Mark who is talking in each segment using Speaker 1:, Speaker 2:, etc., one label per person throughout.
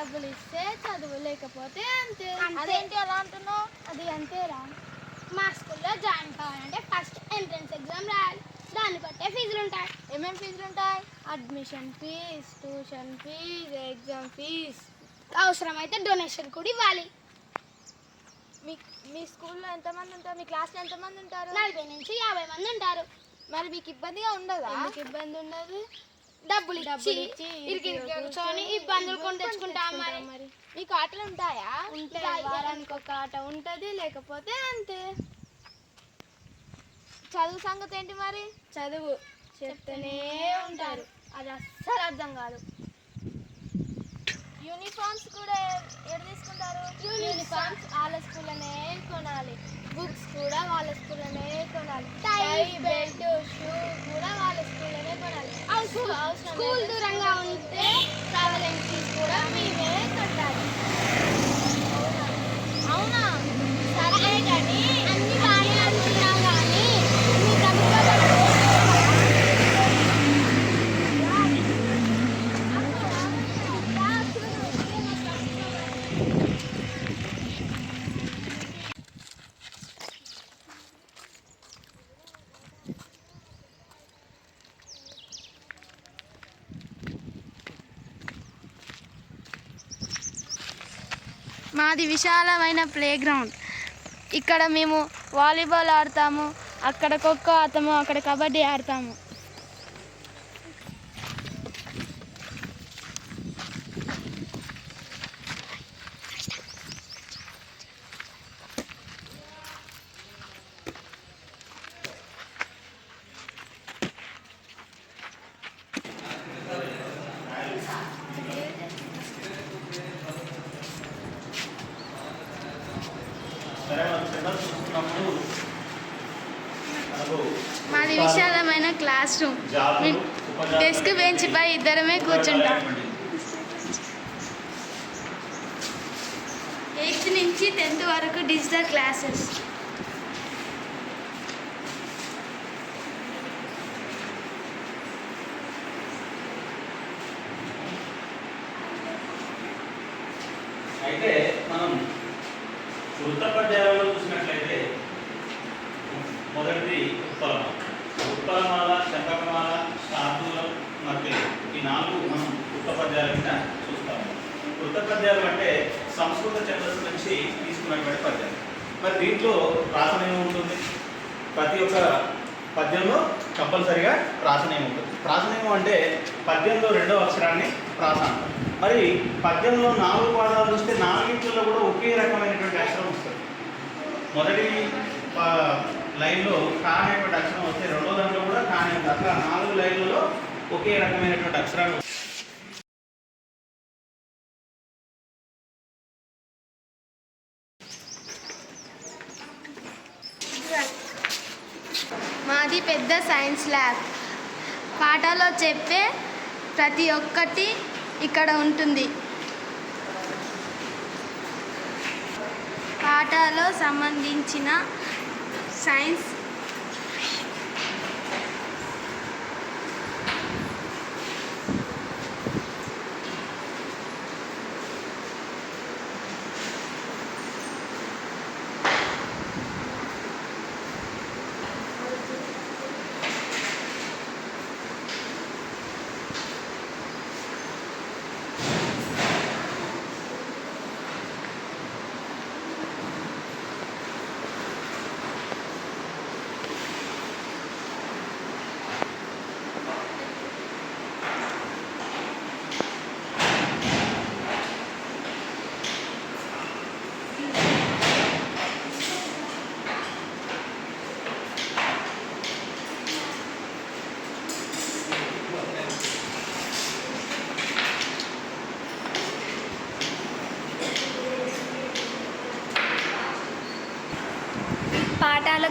Speaker 1: డబ్బులు ఇస్తే చదువు లేకపోతే అంతే.
Speaker 2: అదేంటి అలా అంటున్నావు?
Speaker 1: అది అంతేరా. మా స్కూల్లో జాయిన్ కావాలంటే ఫస్ట్ ఎంట్రన్స్ ఎగ్జామ్ రాయాలి. దాన్ని బట్టే ఫీజులు ఉంటాయి.
Speaker 2: ఏమేమి ఫీజులు ఉంటాయి?
Speaker 1: Admission fee tuition fee exam fee. అవసరమైతే డొనేషన్ కూడా ఇవ్వాలి.
Speaker 2: మీ మీ స్కూల్లో ఎంతమంది ఉంటారు? మీ క్లాస్లో ఎంతమంది ఉంటారు?
Speaker 1: నలభై నుంచి యాభై మంది ఉంటారు.
Speaker 2: మరి మీకు ఇబ్బందిగా ఉండదా?
Speaker 1: ఎందుకు ఇబ్బంది ఉండదు? డబ్బులు ఇచ్చి ఇరికి కూర్చొని ఇబ్బందులు కొని తెచ్చుకుంటాం మరి.
Speaker 2: మీకు ఆటలు ఉంటాయా?
Speaker 1: ఉంటాయి వారానికి ఒక ఆట ఉంటుంది లేకపోతే అంతే.
Speaker 2: చదువు సంగతి ఏంటి మరి?
Speaker 1: చదువు. చెప్తూనే ఉంటారు. అది అస్సలు అర్థం కాదు.
Speaker 2: యూనిఫామ్స్ కూడా ఎక్కడ తీసుకుంటారు?
Speaker 1: యూనిఫామ్స్ వాళ్ళ స్కూల్లోనే కొనాలి. బుక్స్ కూడా వాళ్ళ స్కూల్లోనే కొనాలి. టై బెల్ట్ షూ కూడా వాళ్ళ స్కూల్లోనే కొనాలి. అవసరం స్కూల్ దూరంగా ఉంటే ట్రావెలింగ్ ఫీజ్ కూడా మేమే కట్టాలి
Speaker 2: అవునా
Speaker 1: సరే కానీ అన్ని బాగానే అనుకున్నాం కానీ మీ ప్రభుత్వ బడులు
Speaker 3: మాది విశాలమైన ప్లే గ్రౌండ్ ఇక్కడ మేము వాలీబాల్ ఆడతాము అక్కడ ఖోఖో ఆడతాము అక్కడ కబడ్డీ ఆడతాము.
Speaker 4: సరే మనం
Speaker 3: మాది విశాలమైన క్లాస్ రూమ్. డెస్క్ బెంచ్ పై ఇద్దరమే కూర్చుంటాం. ఎయిత్ నుంచి టెన్త్ వరకు డిజిటల్ క్లాసెస్.
Speaker 4: పద్యాలు అంటే సంస్కృత ఛందస్సు నుంచి తీసుకున్నటువంటి పద్యాలు మరి దీంట్లో ప్రాసన ఉంటుంది ప్రతి ఒక్క పద్యంలో కంపల్సరిగా ప్రాసనయం ఉంటుంది ప్రాసనయం అంటే పద్యంలో రెండవ అక్షరాన్ని ప్రాస మరి పద్యంలో నాలుగు పాదాలు చూస్తే నాలుగింటిలో కూడా ఒకే రకమైనటువంటి అక్షరం వస్తుంది. మొదటి లైన్లో కా అనేటువంటి అక్షరం వస్తే రెండో దాంట్లో కూడా కా అనే అట్లా నాలుగు లైన్లలో ఒకే రకమైనటువంటి అక్షరాలు
Speaker 3: మాది పెద్ద సైన్స్ ల్యాబ్. పాఠాలో చెప్పే ప్రతి ఒక్కటి ఇక్కడ ఉంటుంది. పాఠాలో సంబంధించిన సైన్స్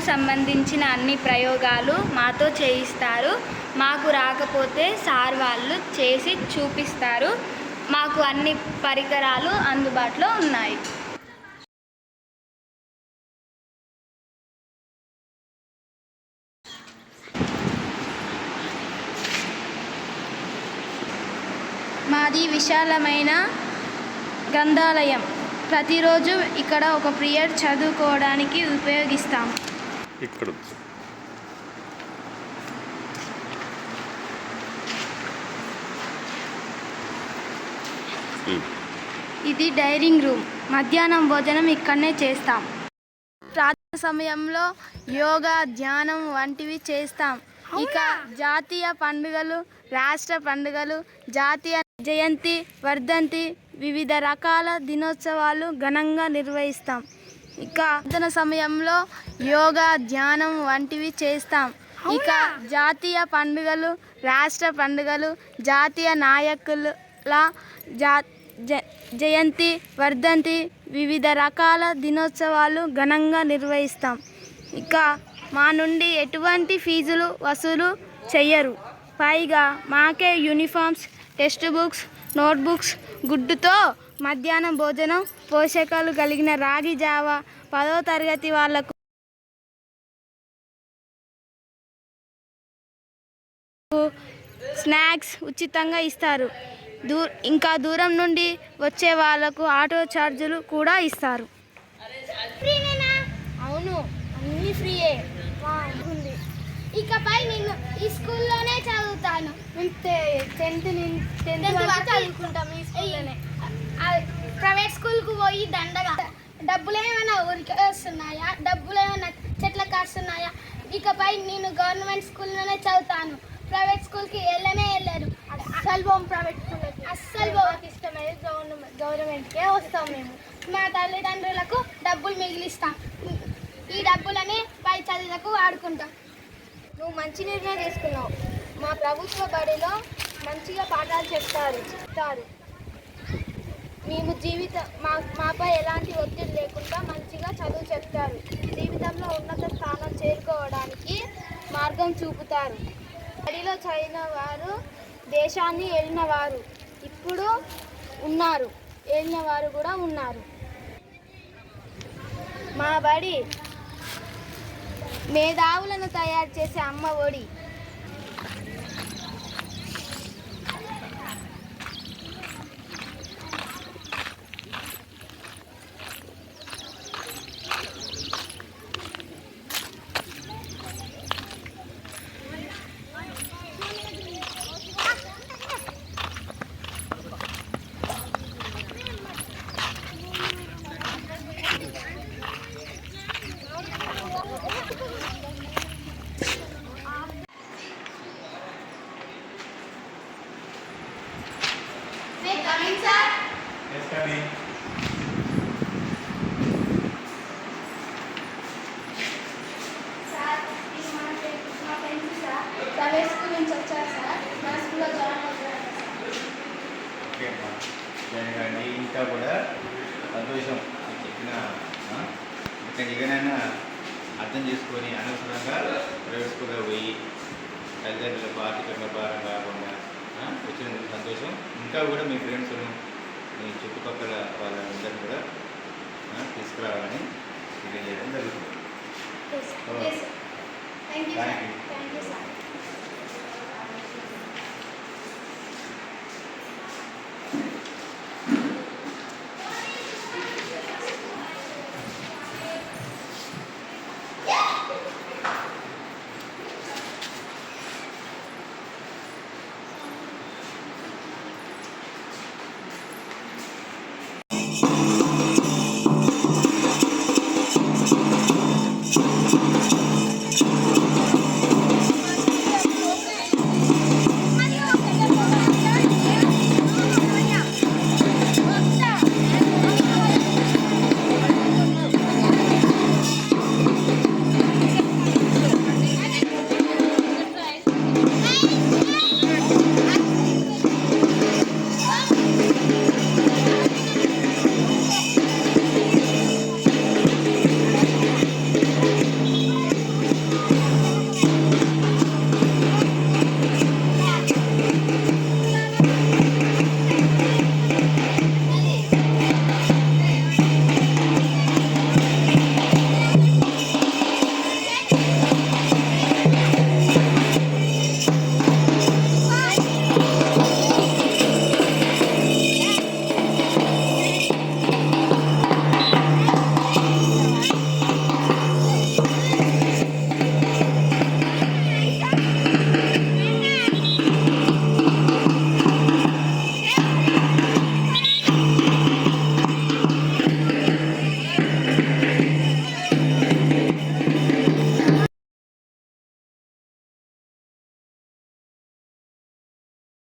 Speaker 5: మాకు సంబంధించిన అన్ని ప్రయోగాలు మాతో చేయిస్తారు. మాకు రాకపోతే సార్ వాళ్ళు చేసి చూపిస్తారు. మాకు అన్ని పరికరాలు అందుబాటులో ఉన్నాయి.
Speaker 3: మాది విశాలమైన గ్రంథాలయం. ప్రతిరోజు ఇక్కడ ఒక ప్రియర్ చదువుకోవడానికి ఉపయోగిస్తాం.
Speaker 6: ఇక్కడ
Speaker 3: ఇది డైరింగ్ రూమ్. మధ్యాహ్నం భోజనం ఇక్కడనే చేస్తాం. ప్రార్థన సమయంలో యోగా ధ్యానం వంటివి చేస్తాం. ఇక జాతీయ పండుగలు రాష్ట్ర పండుగలు జాతీయ జయంతి వర్ధంతి వివిధ రకాల దినోత్సవాలు ఘనంగా నిర్వహిస్తాం. ఇక ప్రార్థన సమయంలో యోగా ధ్యానం వంటివి చేస్తాం. ఇక జాతీయ పండుగలు రాష్ట్ర పండుగలు జాతీయ నాయకుల జా జయంతి వర్ధంతి వివిధ రకాల దినోత్సవాలు ఘనంగా నిర్వహిస్తాం. ఇక మా నుండి ఎటువంటి ఫీజులు వసూలు చెయ్యరు. పైగా మాకే యూనిఫామ్స్ టెక్స్ట్ బుక్స్ నోట్బుక్స్ గుడ్డుతో మధ్యాహ్నం భోజనం పోషకాలు కలిగిన రాగి జావ పదో తరగతి వాళ్ళకు స్నాక్స్ ఉచితంగా ఇస్తారు. దూ ఇంకా దూరం నుండి వచ్చే వాళ్ళకు ఆటో ఛార్జీలు కూడా ఇస్తారు.
Speaker 1: అవును అన్ని ఫ్రీయే. ఉంది. ఇకపై నేను ఈ స్కూల్లోనే చదువుతాను.
Speaker 3: టెన్త్
Speaker 1: టెన్త్ చదువుకుంటాం ఈ స్కూల్లోనే. ప్రైవేట్ స్కూల్కి పోయి దండగా. డబ్బులు ఏమైనా ఊరికి వస్తున్నాయా? డబ్బులు ఏమైనా చెట్లకు వస్తున్నాయా ఇకపై నేను గవర్నమెంట్ స్కూల్లోనే చదువుతాను. ప్రైవేట్ స్కూల్కి వెళ్ళనే వెళ్ళారు. అస్సలు పోం ప్రైవేట్ స్కూల్ అస్సలు పోం ఇష్టమైతే గవర్నమెంట్ గవర్నమెంట్కే వస్తాం మేము. మా తల్లిదండ్రులకు డబ్బులు మిగిలిస్తాం. ఈ డబ్బులని పై చదువులకు వాడుకుంటాం.
Speaker 2: నువ్వు మంచి నిర్ణయం తీసుకున్నావు. మా ప్రభుత్వ బడిలో మంచిగా పాఠాలు చెప్తారు చెప్తారు. మేము జీవిత మా మాపై ఎలాంటి ఒత్తిడి లేకుండా మంచిగా చదువు చెప్తారు. జీవితంలో ఉన్నత స్థానం చేరుకోవడానికి మార్గం చూపుతారు. బడిలో చదివిన వారు దేశాన్ని ఏలిన వారు ఇప్పుడు ఉన్నారు. ఏలిన వారు కూడా ఉన్నారు. మా బడి మేధావులను తయారు చేసే Amma Vodi
Speaker 4: Yes, come in.
Speaker 2: Sir ఇది మా ఫ్రెండ్ మా ఫ్రెండ్స్ సార్ ప్రైవేట్ స్కూల్ నుంచి వచ్చారు సార్ మన స్కూల్లో జాయిన్ అవుతారు
Speaker 7: ఓకే అమ్మా జాయిన్ కానీ ఇంకా కూడా సంతోషం చెప్పిన ఇంకా ఇకనైనా అర్థం చేసుకొని అనవసరంగా ప్రైవేట్ స్కూల్లో పోయి తల్లిదండ్రులకు ఆర్థికంగా భారం కాకుండా వచ్చినందుకు సంతోషం. ఇంకా కూడా మీ ఫ్రెండ్స్ను మీ చుట్టుపక్కల వాళ్ళందరినీ కూడా తీసుకురావాలని తెలియజేయడం జరుగుతుంది.
Speaker 2: Thank you
Speaker 7: Thank you.